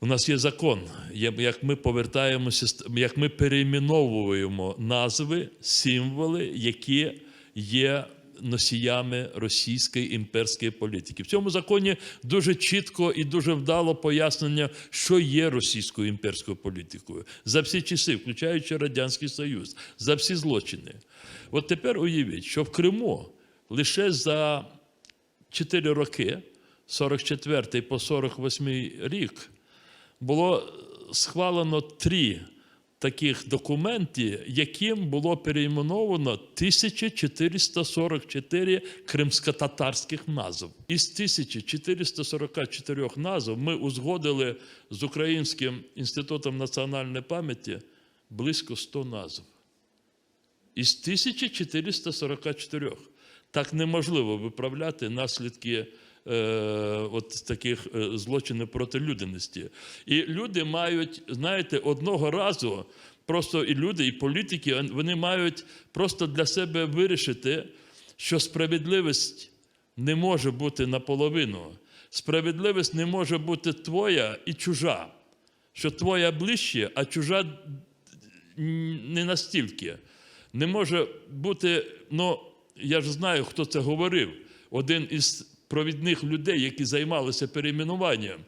У нас є закон, як ми повертаємося, як ми перейменовуємо назви, символи, які є носіями російської імперської політики. В цьому законі дуже чітко і дуже вдало пояснення, що є російською імперською політикою за всі часи, включаючи Радянський Союз, за всі злочини. От тепер уявіть, що в Криму лише за 4 роки, 44 по 48 рік, було схвалено три таких документи, яким було перейменовано 1444 кримськотатарських назв. Із 1444 назв ми узгодили з Українським інститутом національної пам'яті близько 100 назв. Із 1444. Так неможливо виправляти наслідки е, от таких е, злочинів проти людяності. І люди мають, знаєте, одного разу просто і люди, і політики, вони мають просто для себе вирішити, що справедливість не може бути наполовину. Справедливість не може бути твоя і чужа. Що твоя ближче, а чужа не настільки. Не може бути, ну я ж знаю, хто це говорив. Один із провідних людей, які займалися перейменуванням.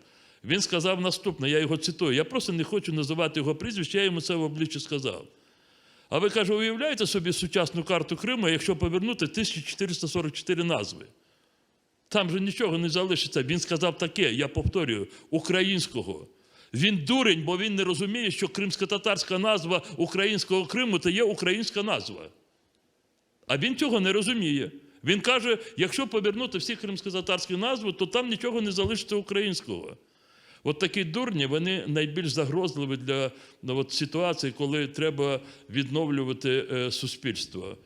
Він сказав наступне, я його цитую. Я просто не хочу називати його прізвище, я йому це в обличчя сказав. А ви каже, уявляєте собі сучасну карту Криму, якщо повернути 1444 назви? Там же нічого не залишиться. Він сказав таке, я повторюю, українського. Він дурень, бо він не розуміє, що кримсько-татарська назва українського Криму це є українська назва. А він цього не розуміє. Він каже, якщо повернути всі кримсько-татарські назви, то там нічого не залишиться українського. От такі дурні, вони найбільш загрозливі для ну, от, ситуації, коли треба відновлювати е, суспільство.